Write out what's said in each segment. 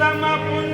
sama pun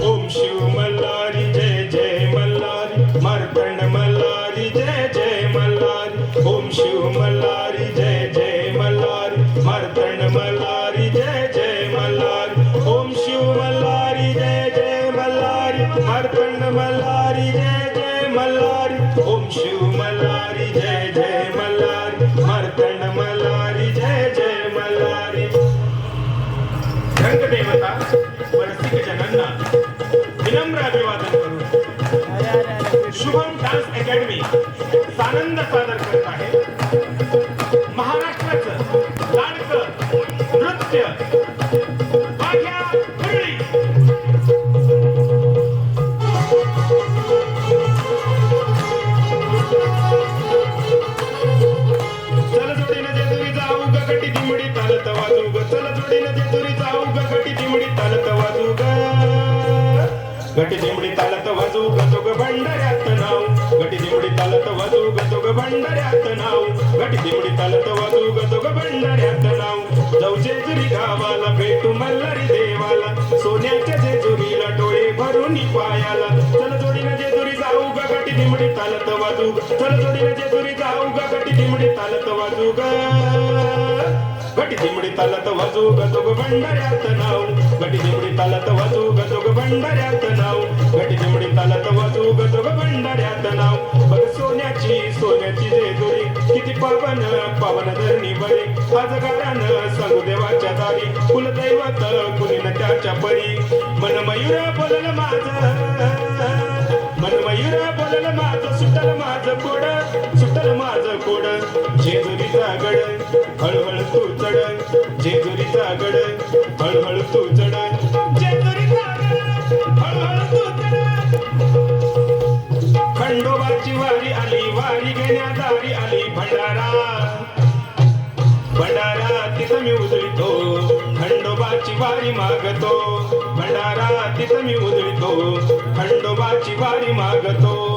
Vamos, Shiva. गटी दिमडी चालत वाजू ग तो ग भंडाऱ्यात नाव. गटी दिमडी चालत वाजू ग तो ग भंडाऱ्यात नाव. गटी दिमडी तालत वाजू ग तो ग भंडाऱ्यात नाव. जाऊ जेजुरी गावाला भेटू मल्हारी देवाला. सोन्याच्या जेजुरीला डोळे भरून पायाला चल जोडीने जेजुरी जाऊ ग गटी दिमडी चालत वाजू. चल जोडीने जेजुरी जाऊ ग गटी दिमडी तालत वाजू ग. गटी दिमडी चालत वाजू ग तो ग भंडाऱ्यात नाव गटी दिमडी चालत वाजू ग तो ग भंडाऱ्यात नाव गटी दिमडी चालत वाजू गजोग ग भंडाऱ्यात नाव बर सोन्याची सोन्याची जेजुरी किती पावन पावन धरणी बरी आज गारानं सांगू देवाच्या दारी. कुलदैवत कुणी न त्याच्या परी. मन मयुरा बोलल माझ. मन मयुरा बोलल माझ. कोड सुटल माझं कोड. जेजुरीचा गड हळूहळू तू चढ. जेजुरीचा गड हळूहळू तू चढ. खंडोबाची वारी आली वारी घेण्यादारी आली भंडारा. भंडारा तिथं मी उजळतो. खंडोबाची वारी मागतो. भंडारा तिथं मी उजळतो. खंडोबाची वारी मागतो.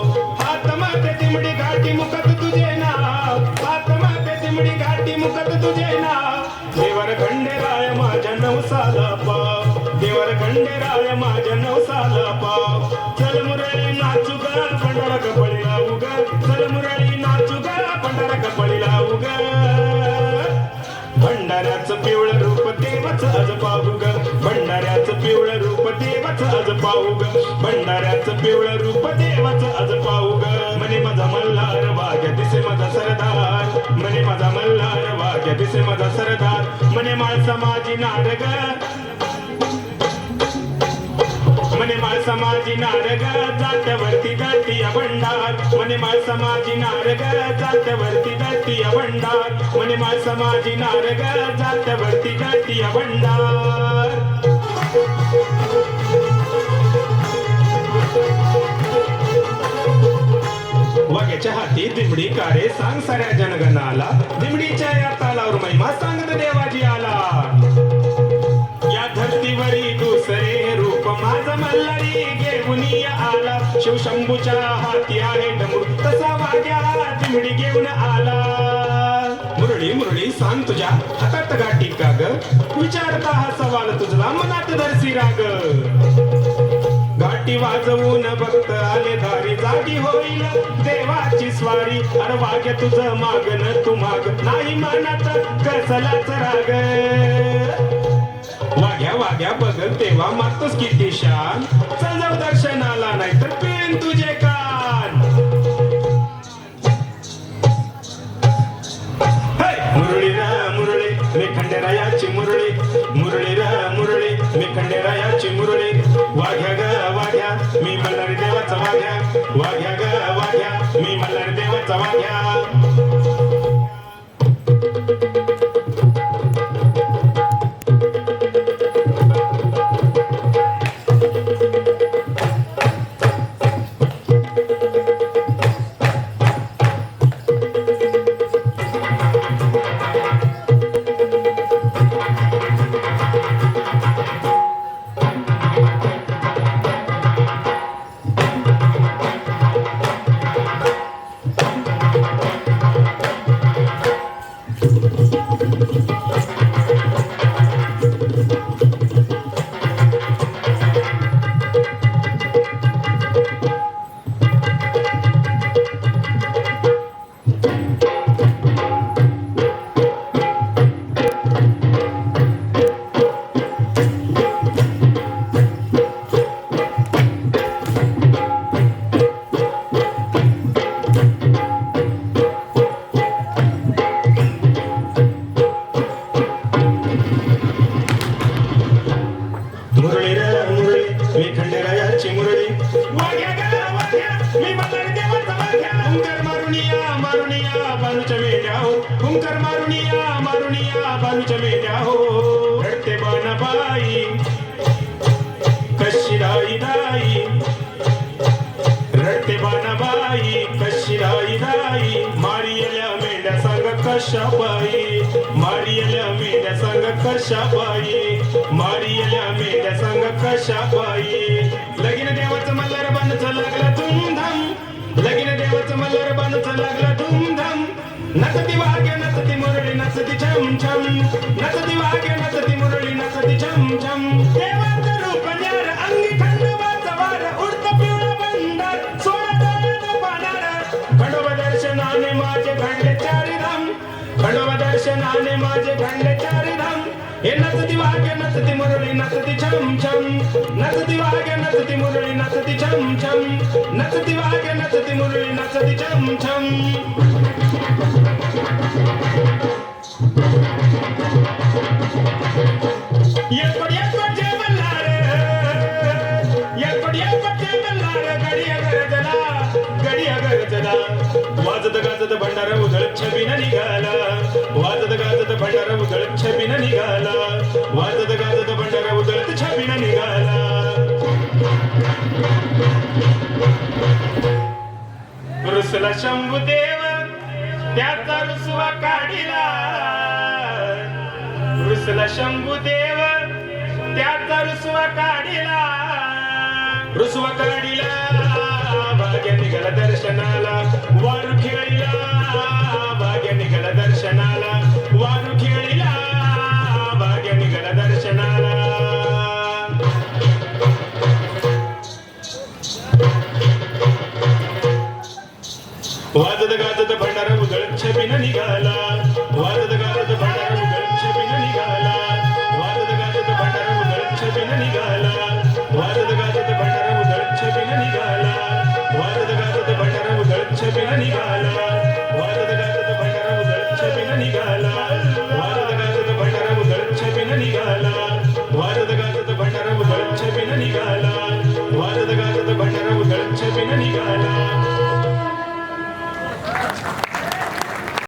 तिमडी घाटी मुखत तुझे नाव देवर खंडेराय माझ्या नवसाला पाव देवर खंडेराय माझ्या नवसाला पाव चल मुरळी नाचू गा पंढरा कपळी लावू ग चल मुरळी नाचू गा पंढरा कपळी लावू ग भंडाऱ्याचं पिवळं रूप देवाच आज पाहू ग. भंडाऱ्याचं पिवळं रूप देवाच आज पाहू ग. भंडाऱ्याचं पिवळं रूप देवाच आज पाहू ग. म्हणे माझा मल्हार वाघ्या दिसे माझा सरदार. म्हणे माझा मल्हार वाघ्या दिसे माझा सरदार म्हणे माणसा माझी नारग म्हणे माणसा माझी नारग जात्यावरती जाती भंडार. म्हणे माणसा माझी नारग जात्यावरती जाती भंडार. म्हणे माणसा माझी नारग जात्यावरती जाती भंडार. निमडी कारे सांग साऱ्या जनगणाला. दिमडीच्या या तालावर महिमा सांगत देवाजी आला. या धरतीवरी दुसरे रूप माझ मल्हारी घेऊन आला. शिवशंभूच्या हाती आहे डमरू तसा वाग्या निमडी घेऊन आला. मुरळी मुरळी सांग तुझ्या हातात गाठी का ग विचारता हा सवाल तुझला मनात धरसी राग. घाटी वाजवून भक्त आले धारी जागी होईल देवाची स्वारी. अरे वाघ्या तुझं मागन तू माग. नाही मानत कसलाच राग. वाघ्या वाघ्या बघत तेव्हा मागतोस किती शान. चल जाऊ दर्शनाला नाही मारुनिया बालूच्या मेंढ्या हो रडते बाई कशी राई दाई रडते बाई कशी राई दाई मारियल्या मेंढ्या सांग कशा बाई. मारियल्या मेंढ्या सांग कशा बाई. मारियल्या मेंढ्या सांग कशा बाई. लगीन देवाचं मल्हार बांधचं लागलं धुमधाम. लगीन देवाचं मल्हार बांधचं लागलं धुमधाम. नचती वागे नचती छम छम नचती वागे नचती मुरळी नचती छम छम. देवाचं रूप न्यार अंगी थंड वार उडत पिवळा बंडार सोळा डोळ्यानं खंडोबा दर्शनाने माझे घडले चारी धाम खंडोबा दर्शनाने माझे घडले चारी धाम हे नचती वागे नचती मुरळी नचती छम छम नचती वागे नचती मुरळी नचती छम छम नचती वागे नचती मुरळी नचती छम छम. गाजला वाजत गाजत भंडारा उधळ छबीन निघाला. वाजत गाजत भंडारा उधळ छबीन निघाला. वाजत गाजत भंडारा उधळ छबीन निघाला. रुसला शंभू देव त्याचा रुसवा काढिला. रुसला शंभू देव त्याचा रुसवा काढिला. रुसवा काढिला. भाग्य निघाला वाजत गाजत भंडारा उधळत छबीन निघाला. वाजत गाजत